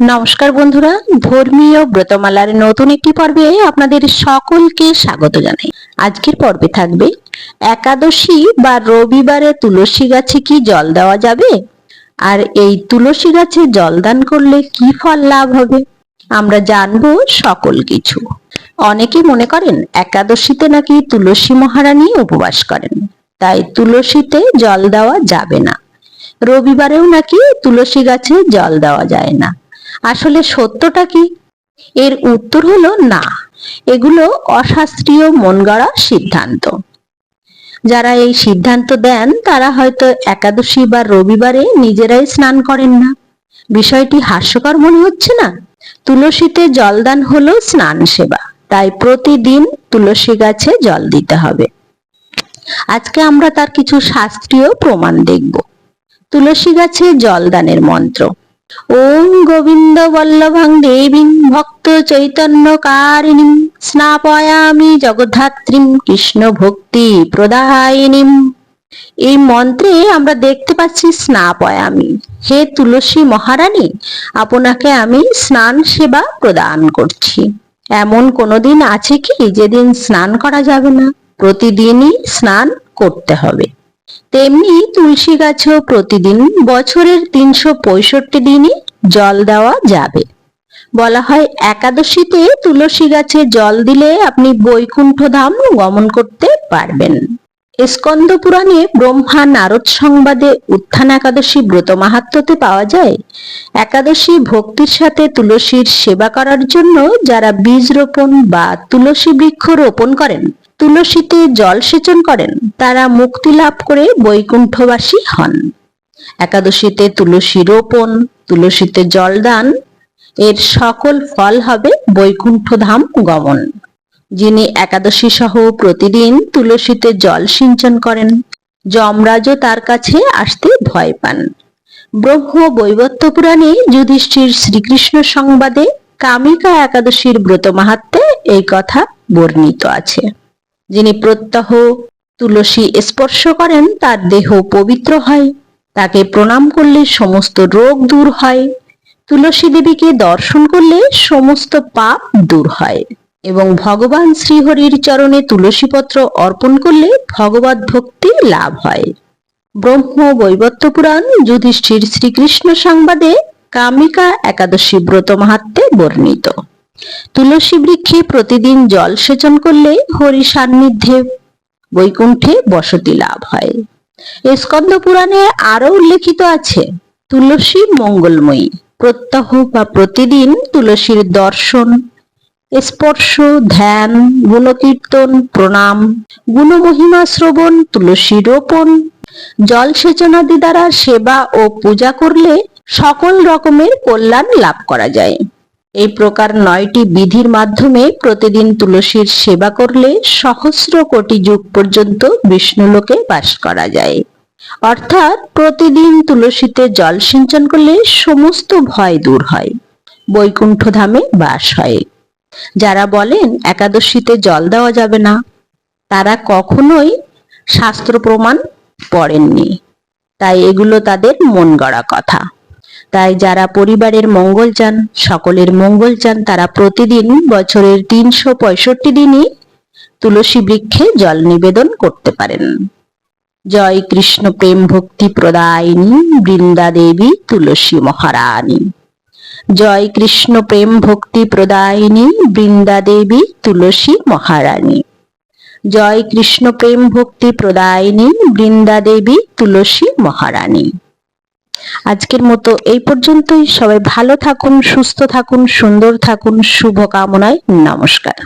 নমস্কার বন্ধুরা, ধর্মীয় ব্রতমালার নতুন একটি পর্বে আপনাদের সকলকে স্বাগত জানাই। আজকের পর্বে থাকবে, একাদশী বা রবিবারে তুলসী গাছে কি জল দেওয়া যাবে? আর এই তুলসী গাছে জল দান করলে কি ফল লাভ হবে? আমরা জানব সকল কিছু। অনেকে মনে করেন, একাদশীতে নাকি তুলসী মহারানী উপবাস করেন। তাই তুলসীতে জল দেওয়া যাবে না। রবিবারেও নাকি তুলসী গাছে জল দেওয়া যায় না। আসলে সত্যটা কি? এর উত্তর হলো না। এগুলো অশাস্ত্রীয় মন গড়া সিদ্ধান্ত। যারা এই সিদ্ধান্ত দেন, তারা হয়তো একাদশী বা রবিবারে নিজেরাই স্নান করেন না। বিষয়টি হাস্যকর মনে হচ্ছে না? তুলসীতে জলদান হলো স্নান সেবা, তাই প্রতিদিন তুলসী গাছে জল দিতে হবে। আজকে আমরা তার কিছু শাস্ত্রীয় প্রমাণ দেখব। তুলসী গাছে জলদানের মন্ত্র। ওম গোবিন্দ বল্লভাং দেবীং ভক্ত চৈতন্য কারিণীম স্নাপয়ামি জগদ্ধাত্রীম কৃষ্ণ ভক্তি প্রদায়িনীম এই মন্ত্রে আমরা দেখতে পাচ্ছি স্নাপয়ামি হে তুলসী মহারানী আপনাকে আমি স্নান সেবা প্রদান করছি এমন কোনোদিন আছে কি যেদিন স্নান করা যাবে না প্রতিদিনই স্নান করতে হবে তেমনি তুলসী গাছেও প্রতিদিন বছরের তিনশো পঁয়ষট্টি দিনই জল দেওয়া যাবে। বলা হয় একাদশীতে তুলসী গাছে জল দিলে আপনি বৈকুণ্ঠ ধাম গমন করতে পারবেন। স্কন্দ পুরাণে ব্রহ্মা নারদ সংবাদে উত্থান একাদশী ব্রত মাহাত্মতে পাওয়া যায়। একাদশী ভক্তির সাথে তুলসীর সেবা করার জন্য যারা বীজ রোপণ বা তুলসী বৃক্ষ রোপণ করেন তুলসীতে জল সেচন করেন, তারা মুক্তি লাভ করে বৈকুণ্ঠবাসী হন। একাদশীতে তুলসী রোপণ, তুলসীতে জলদান এর সকল ফল হবে বৈকুণ্ঠ ধাম গমন। যিনি একাদশী সহ প্রতিদিন তুলসীতে জল সিঞ্চন করেন, যমরাজও তার কাছে আসতে ভয় পান। ব্রহ্ম বৈবত্য পুরাণে যুধিষ্ঠির শ্রীকৃষ্ণ সংবাদে কামিকা একাদশীর ব্রত মাহাত্মে এই কথা বর্ণিত আছে। যিনি প্রত্যহ তুলসী স্পর্শ করেন, তার দেহ পবিত্র হয়। তাকে প্রণাম করলে সমস্ত রোগ দূর হয়। তুলসী দেবীকে দর্শন করলে সমস্ত পাপ দূর হয়। এবং ভগবান শ্রীহরির চরণে তুলসীপত্র অর্পণ করলে ভগবত ভক্তি লাভ হয়। ব্রহ্ম বৈবত্য পুরাণ, যুধিষ্ঠির শ্রীকৃষ্ণ সংবাদে কামিকা একাদশী ব্রত মাহাত্মে বর্ণিত। তুলসী বৃক্ষে প্রতিদিন জল সেচন করলে হরি সান্নিধ্যে বৈকুণ্ঠে বসতি লাভ হয়। স্কন্দ পুরাণে আরও উল্লেখিত আছে, তুলসী মঙ্গলময়ী, প্রত্যহ বা প্রতিদিন তুলসীর দর্শন, স্পর্শ, ধ্যান, গুণকীর্তন, প্রণাম, গুণমহিমা শ্রবণ, তুলসী রোপণ, জল সেচনাদি দ্বারা সেবা ও পূজা করলে সকল রকমের কল্যাণ লাভ করা যায়। এই প্রকার নয়টি বিধির মাধ্যমে প্রতিদিন তুলসীর সেবা করলে সহস্র কোটি যুগ পর্যন্ত বিষ্ণুলোকে বাস করা যায়। অর্থাৎ প্রতিদিন তুলসীতে জল সিঞ্চন করলে সমস্ত ভয় দূর হয়, বৈকুণ্ঠ ধামে বাস হয়। যারা বলেন একাদশীতে জল দেওয়া যাবে না, তারা কখনোই শাস্ত্র প্রমাণ পড়েননি। তাই এগুলো তাদের মন গড়া কথা। তাই যারা পরিবারের মঙ্গল চান, সকলের মঙ্গল চান, তারা প্রতিদিন বছরের তিনশো পঁয়ষট্টি দিনই তুলসী বৃক্ষে জল নিবেদন করতে পারেন। জয় কৃষ্ণ প্রেম ভক্তি প্রদায়িনী বৃন্দা দেবী তুলসী মহারানী। জয় কৃষ্ণ প্রেম ভক্তি প্রদায়িনী বৃন্দা দেবী তুলসী মহারানী। জয় কৃষ্ণ প্রেম ভক্তি প্রদায়িনী বৃন্দা দেবী তুলসী মহারানী। আজকের মতো এই পর্যন্তই। সবাই ভালো থাকুন সুস্থ থাকুন সুন্দর থাকুন। শুভকামনায় নমস্কার।